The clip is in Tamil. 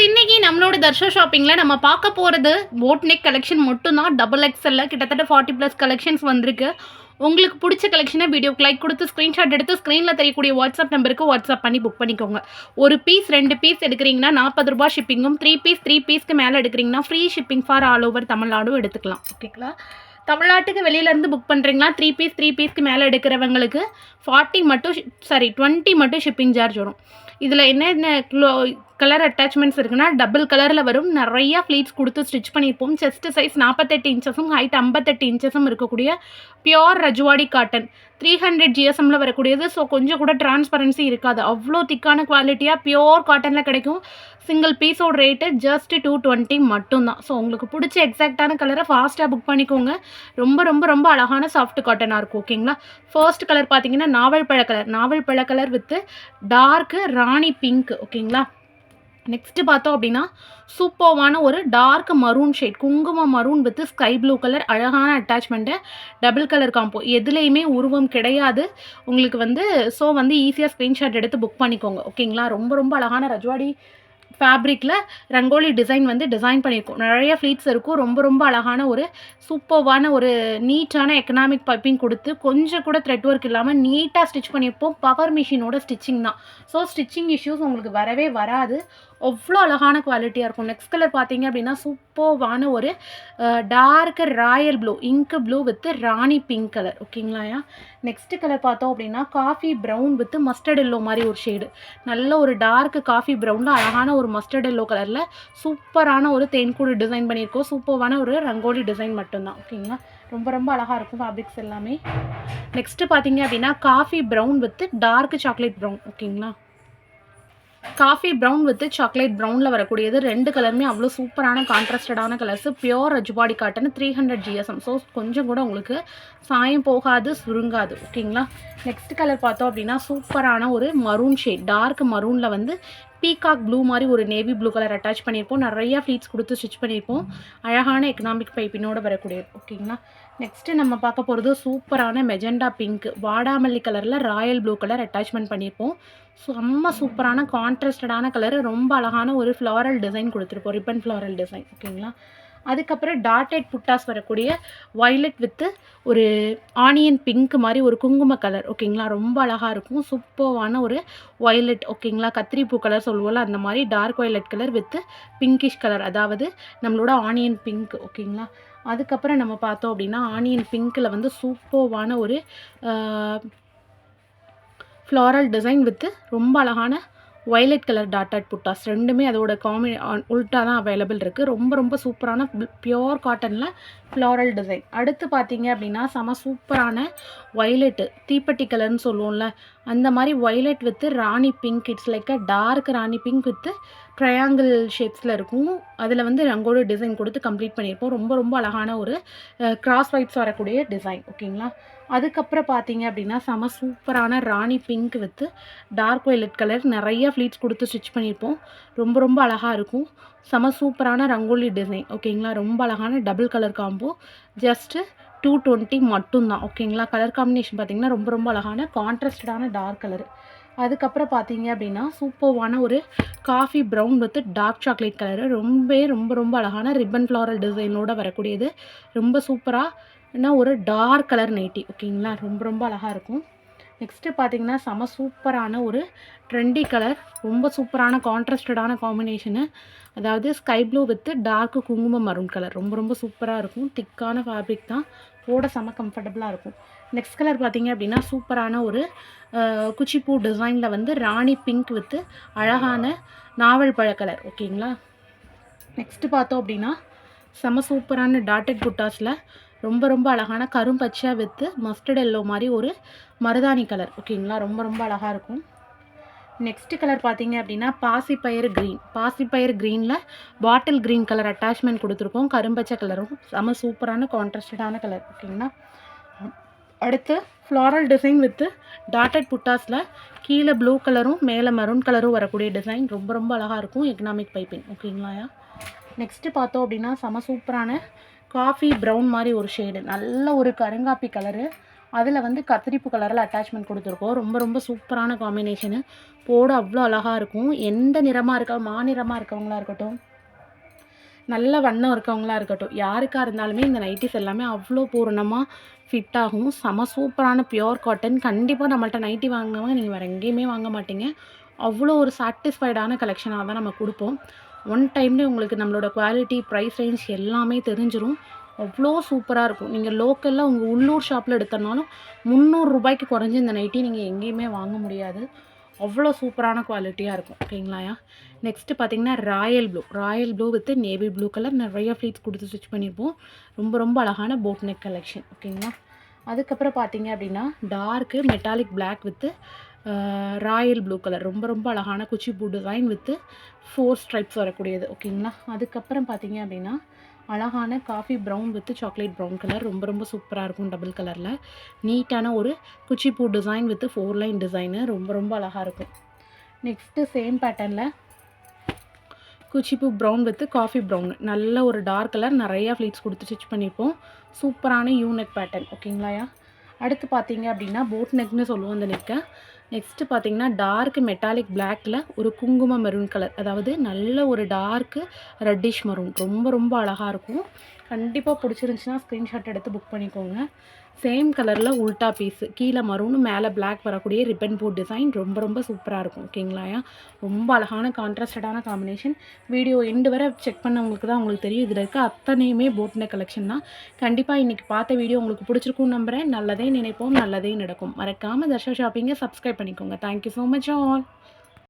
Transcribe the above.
கைஸ் இன்னைக்கு நம்மளோட தர்ஷா ஷாப்பிங்கில் நம்ம பார்க்க போகிறது போட் நெக் கலெக்ஷன் மட்டும்தான். டபுள் எக்ஸ்எல்ல கிட்டத்தட்ட ஃபார்ட்டி ப்ளஸ் கலெக்ஷன்ஸ் வந்திருக்கு. உங்களுக்கு பிடிச்ச கலெக்ஷனை வீடியோக்கு லைக் கொடுத்து ஸ்க்ரீன்ஷாட் எடுத்து ஸ்க்ரீனில் தெரியக்கூடிய வாட்ஸ்அப் நம்பருக்கு வாட்ஸ்அப் பண்ணி புக் பண்ணிக்கோங்க. ஒரு பீஸ் ரெண்டு பீஸ் எடுக்கிறீங்கன்னா நாற்பது ரூபாய் ஷிப்பிங்கும் த்ரீ பீஸ் த்ரீ பீஸ்க்கு மேலே எடுக்கிறீங்கன்னா free shipping for all over தமிழ்நாடும் எடுத்துக்கலாம். ஓகேங்களா தமிழ்நாட்டுக்கு வெளியிலேருந்து புக் பண்ணுறீங்களா த்ரீ பீஸ் த்ரீ பீஸ்க்கு மேலே எடுக்கிறவங்களுக்கு ஃபார்ட்டி மட்டும் சாரி டுவெண்ட்டி மட்டும் ஷிப்பிங் சார்ஜ் வரும். இதில் என்னென்ன க்ளோ கலர் அட்டாச்மெண்ட்ஸ் இருக்குன்னா டபுள் கலரில் வரும். நிறைய ஃப்ளீட்ஸ் கொடுத்து ஸ்டிச் பண்ணியிருப்போம். செஸ்ட் சைஸ் நாற்பத்தெட்டு இன்ச்சஸும் ஹைட் ஐம்பத்தெட்டு இன்ச்சஸும் இருக்கக்கூடிய pure Rajwadi cotton three hundred ஜிஎஸ்எம்மில் வரக்கூடியது. ஸோ கொஞ்சம் கூட டிரான்ஸ்பரன்சி இருக்காது. அவ்வளோ திக்கான குவாலிட்டியாக பியோர் காட்டனில் கிடைக்கும். சிங்கிள் பீஸோட ரேட்டு ஜஸ்ட் டூ டுவெண்ட்டி மட்டும்தான். ஸோ உங்களுக்கு பிடிச்ச எக்ஸாக்டான கலரை ஃபாஸ்ட்டாக புக் பண்ணிக்கோங்க. ரொம்ப ரொம்ப ரொம்ப அழகான சாஃப்ட் காட்டனாக இருக்கும். ஓகேங்களா ஃபர்ஸ்ட் கலர் பார்த்தீங்கன்னா நாவல் பழ கலர் நாவல் பழ colour with dark Rani pink ஓகேங்களா நெக்ஸ்ட்டு பார்த்தோம் அப்படின்னா சூப்பர்வான ஒரு டார்க் மரூன் ஷேட் குங்கும maroon with sky blue colour அழகான அட்டாச்மெண்ட்டு டபுள் கலர் காம்போ எதுலேயுமே உருவம் கிடையாது. உங்களுக்கு வந்து ஸோ வந்து ஈஸியாக ஸ்க்ரீன்ஷாட் எடுத்து புக் பண்ணிக்கோங்க. ஓகேங்களா ரொம்ப ரொம்ப அழகான ரஜ்வாடி ஃபேப்ரிக்கில் ரங்கோலி டிசைன் வந்து டிசைன் பண்ணியிருக்கோம். நிறைய ஃப்ளீட்ஸ் இருக்கும். ரொம்ப ரொம்ப அழகான ஒரு சூப்பர்வான ஒரு நீட்டான எக்கனாமிக் பைப்பிங் கொடுத்து கொஞ்சம் கூட த்ரெட் ஒர்க் இல்லாமல் நீட்டாக ஸ்டிச் பண்ணியிருப்போம். பவர் மிஷினோட ஸ்டிச்சிங் தான். ஸோ ஸ்டிச்சிங் இஷ்யூஸ் உங்களுக்கு வரவே வராது. அவ்வளோ அழகான குவாலிட்டியாக இருக்கும். நெக்ஸ்ட் கலர் பார்த்தீங்க அப்படின்னா சூப்பர்வான ஒரு டார்க் ராயல் ப்ளூ இங்கு ப்ளூ வித் ராணி பிங்க் கலர் ஓகேங்களாயா நெக்ஸ்ட் கலர் பார்த்தோம் அப்படின்னா coffee brown with mustard yellow மாதிரி ஒரு ஷேடு நல்ல ஒரு டார்க் காஃபி ப்ரௌனில் அழகான ஒரு மஸ்டர்ட் எல்லோ கலரில் சூப்பரான ஒரு தேன்கூடு டிசைன் பண்ணியிருக்கோம். சூப்பரான ஒரு ரங்கோலி டிசைன் மட்டும்தான். ஓகேங்களா ரொம்ப ரொம்ப அழகாக இருக்கும் ஃபேப்ரிக்ஸ் எல்லாமே. நெக்ஸ்ட்டு பார்த்தீங்க அப்படின்னா coffee brown with dark chocolate brown ஓகேங்களா காஃபி ப்ரௌன் வித் சாக்லேட் ப்ரௌனில் வரக்கூடியது. ரெண்டு கலருமே அவ்வளோ சூப்பரான கான்ட்ராஸ்டடான colours pure Rajwadi cotton three hundred GSM so கொஞ்சம் கூட உங்களுக்கு சாயம் போகாது சுருங்காது. ஓகேங்களா நெக்ஸ்ட் கலர் பார்த்தோம் அப்படின்னா சூப்பரான ஒரு மரூன் ஷேட் டார்க் மரூனில் வந்து பீகாக் ப்ளூ மாதிரி ஒரு நேவி ப்ளூ கலர் அட்டாச் பண்ணியிருப்போம். நிறைய ஃப்ளீட்ஸ் கொடுத்து ஸ்டிச் பண்ணியிருப்போம். அழகான எக்கனாமிக் பைப்பினோட வரக்கூடியது ஓகேங்களா நெக்ஸ்ட்டு நம்ம பார்க்க போகிறது சூப்பரான மெஜெண்டா பிங்க் வாடாமல்லி கலரில் ராயல் ப்ளூ கலர் அட்டாச்மெண்ட் பண்ணியிருப்போம். செம்ம சூப்பரான கான்ட்ராஸ்டடான கலரு ரொம்ப அழகான ஒரு ஃப்ளாரல் டிசைன் கொடுத்துருப்போம் ரிப்பன் ஃப்ளாரல் டிசைன் ஓகேங்களா? அதுக்கப்புறம் டாட்டட் புட்டாஸ் வரக்கூடிய வைலட் வித்து ஒரு ஆனியன் பிங்க் மாதிரி ஒரு குங்கும கலர் ஓகேங்களா? ரொம்ப அழகாக இருக்கும். சூப்பர்வான ஒரு வைலட் ஓகேங்களா? கத்திரிப்பூ கலர் சொல்லுவோம்ல அந்த மாதிரி dark violet colour with pinkish colour அதாவது நம்மளோட ஆனியன் பிங்க் ஓகேங்களா? அதுக்கப்புறம் நம்ம பார்த்தோம் அப்படின்னா ஆனியன் பிங்க்கில் வந்து சூப்பர்வான ஒரு ஃப்ளாரல் டிசைன் வித்து ரொம்ப அழகான வயலட் கலர் டாட்டட் புட்டாஸ். ரெண்டுமே அதோட காமி உல்ட்டா தான் அவைலபிள் இருக்குது ரொம்ப ரொம்ப சூப்பரான பியோர் காட்டனில் ஃப்ளாரல் டிசைன் அடுத்து பார்த்தீங்க அப்படின்னா செம சூப்பரான ஒய்லெட்டு தீப்பெட்டி கலர்னு சொல்லுவோம்ல அந்த மாதிரி violet with Rani pink it's like a dark Rani pink with triangle ஷேப்ஸில் இருக்கும். அதில் வந்து ரங்கோலி டிசைன் கொடுத்து கம்ப்ளீட் பண்ணியிருப்போம். ரொம்ப ரொம்ப அழகான ஒரு கிராஸ் வைப்ஸ் வரக்கூடிய டிசைன் ஓகேங்களா? அதுக்கப்புறம் பார்த்தீங்க அப்படின்னா செம சூப்பரான ராணி pink with dark violet colour நிறைய ஃப்ளீட்ஸ் கொடுத்து ஸ்டிச் பண்ணியிருப்போம். ரொம்ப ரொம்ப அழகாக இருக்கும். செம சூப்பரான ரங்கோலி டிசைன் ஓகேங்களா? ரொம்ப அழகான double colour combo just two twenty மட்டும்தான் ஓகேங்களா? கலர் காம்பினேஷன் பார்த்தீங்கன்னா ரொம்ப ரொம்ப அழகான கான்ட்ராஸ்டடான டார்க் கலர் அதுக்கப்புறம் பார்த்தீங்க அப்படின்னா சூப்பர்வான ஒரு coffee brown with dark chocolate colour ரொம்ப ரொம்ப ரொம்ப அழகான ரிப்பன் ஃப்ளாரல் டிசைனோடு வரக்கூடியது. ரொம்ப சூப்பராக ஒரு டார்க் கலர் நைட்டி ஓகேங்களா ரொம்ப ரொம்ப அழகாக இருக்கும். நெக்ஸ்ட்டு பார்த்தீங்கன்னா செம சூப்பரான ஒரு ட்ரெண்டி கலர் ரொம்ப சூப்பரான கான்ட்ராஸ்டடான காம்பினேஷனு அதாவது ஸ்கை ப்ளூ வித்து டார்க் குங்கும மரூன் கலர் ரொம்ப ரொம்ப சூப்பராக இருக்கும். திக்கான ஃபேப்ரிக் தான். போட செம கம்ஃபர்டபுளாக இருக்கும். நெக்ஸ்ட் கலர் பார்த்தீங்க அப்படின்னா சூப்பரான ஒரு குச்சிப்பூ டிசைனில் வந்து ராணி பிங்க் வித்து அழகான நாவல் பழ கலர் ஓகேங்களா நெக்ஸ்ட்டு பார்த்தோம் அப்படின்னா செம சூப்பரான டாட்டட் குட்டாஸில் ரொம்ப ரொம்ப அழகான கரும்பச்சையாக வித்து மஸ்டர்ட் எல்லோ மாதிரி ஒரு மருதாணி கலர் ஓகேங்களா? ரொம்ப ரொம்ப அழகாக இருக்கும். நெக்ஸ்ட் கலர் பார்த்தீங்க அப்படின்னா பாசிப்பயிர் க்ரீன் பாசிப்பயிர் க்ரீனில் பாட்டில் க்ரீன் கலர் அட்டாச்மெண்ட் கொடுத்துருக்கோம். கரும்பச்சை கலரும் செம சூப்பரான கான்ட்ராஸ்டடான கலர் ஓகேங்களா? அடுத்து ஃப்ளாரல் டிசைன் வித்து டாட்டட் புட்டாஸில் கீழே ப்ளூ கலரும் மேலே மரூன் கலரும் வரக்கூடிய டிசைன் ரொம்ப ரொம்ப அழகாக இருக்கும். Economic piping ஓகேங்களாயா? நெக்ஸ்ட்டு பார்த்தோம் அப்படின்னா செம சூப்பரான காஃபி ப்ரௌன் மாதிரி ஒரு ஷேடு. நல்ல ஒரு கருங்காப்பி கலரு. அதில் வந்து கத்திரிப்பு கலரில் அட்டாச்மெண்ட் கொடுத்துருக்கோம். ரொம்ப ரொம்ப சூப்பரான காம்பினேஷனு போட அவ்வளோ அழகாக இருக்கும். எந்த நிறமாக இருக்க மாநிறமாக இருக்கவங்களா இருக்கட்டும். நல்ல வண்ணம் இருக்கவங்களா இருக்கட்டும். யாருக்காக இருந்தாலுமே இந்த நைட்டிஸ் எல்லாமே அவ்வளோ பூரணமாக ஃபிட் ஆகும். செம சூப்பரான பியோர் காட்டன் கண்டிப்பாக நம்மள்ட்ட நைட்டி வாங்கினவங்க நீங்கள் வேறு எங்கேயுமே வாங்க மாட்டீங்க. அவ்வளோ ஒரு சாட்டிஸ்ஃபைடான கலெக்ஷனாக தான் நம்ம கொடுப்போம். ஒன் டைம்லேயே உங்களுக்கு நம்மளோட குவாலிட்டி ப்ரைஸ் ரேஞ்ச் எல்லாமே தெரிஞ்சிடும் அவ்வளோ சூப்பராக இருக்கும். நீங்கள் லோக்கலில் உங்கள் உள்ளூர் ஷாப்பில் எடுத்தனாலும் முந்நூறு ரூபாய்க்கு குறைஞ்சி இந்த நைட்டி நீங்கள் எங்கேயுமே வாங்க முடியாது. அவ்வளோ சூப்பரான குவாலிட்டியாக இருக்கும். ஓகேங்களாயா நெக்ஸ்ட்டு பார்த்தீங்கன்னா royal blue royal blue with navy blue colour நிறைய ஃப்ளீட்ஸ் கொடுத்து ஸ்டிச் பண்ணியிருப்போம். ரொம்ப ரொம்ப அழகான போட் நெக் கலெக்ஷன் ஓகேங்களா அதுக்கப்புறம் பார்த்தீங்க அப்படின்னா dark metallic black with royal blue colour. ரொம்ப ரொம்ப அழகான குச்சிப்பூ டிசைன் வித்து ஃபோர் ஸ்ட்ரைப்ஸ் வரக்கூடியது. ஓகேங்களா அதுக்கப்புறம் பார்த்தீங்க அப்படின்னா அழகான coffee brown with chocolate brown colour ரொம்ப ரொம்ப சூப்பராக இருக்கும் டபுள் கலரில் நீட்டான ஒரு குச்சிப்பூ design with four line design ரொம்ப ரொம்ப அழகாக இருக்கும். நெக்ஸ்ட்டு சேம் பேட்டர்னில் குச்சிப்பூ ப்ரௌன் வித் காஃபி ப்ரௌன் நல்ல ஒரு டார்க் கலர் நிறையா ஃப்ளீட்ஸ் கொடுத்து ஸ்டிச் பண்ணியிருப்போம் சூப்பரான யூனெக் பேட்டர்ன் ஓகேங்களாயா அடுத்து பார்த்தீங்க அப்படின்னா போட் நெக்னு சொல்லுவோம் அந்த நெக்கை நெக்ஸ்ட்டு பார்த்தீங்கன்னா டார்க் மெட்டாலிக் பிளாக்கில் ஒரு குங்கும மெரூன் கலர் அதாவது நல்ல ஒரு டார்க்கு ரெட்டிஷ் மரூன் ரொம்ப ரொம்ப அழகாக இருக்கும். கண்டிப்பாக பிடிச்சிருந்துச்சின்னா ஸ்க்ரீன்ஷாட் எடுத்து புக் பண்ணிக்கோங்க. சேம் கலரில் உல்ட்டா பீஸு கீழே மரூன் மேலே பிளாக் வரக்கூடிய ரிப்பன் போட் டிசைன் ரொம்ப ரொம்ப சூப்பராக இருக்கும். ஓகேங்களாயா ரொம்ப அழகான கான்ட்ராஸ்டடான காம்பினேஷன் வீடியோ எண்டு வரை செக் பண்ணவங்களுக்கு தான் உங்களுக்கு தெரியும். இதில் இருக்க அத்தனையுமே போட்ன கலெக்ஷன் தான். கண்டிப்பாக இன்றைக்கி பார்த்த வீடியோ உங்களுக்கு பிடிச்சிருக்கும்னு நம்புகிறேன் நல்லதே நினைப்போம் நல்லதே நடக்கும். மறக்காமல் தர்ஷா ஷாப்பிங்கை சப்ஸ்கிரைப் பண்ணிக்கோங்க. Thank you so much all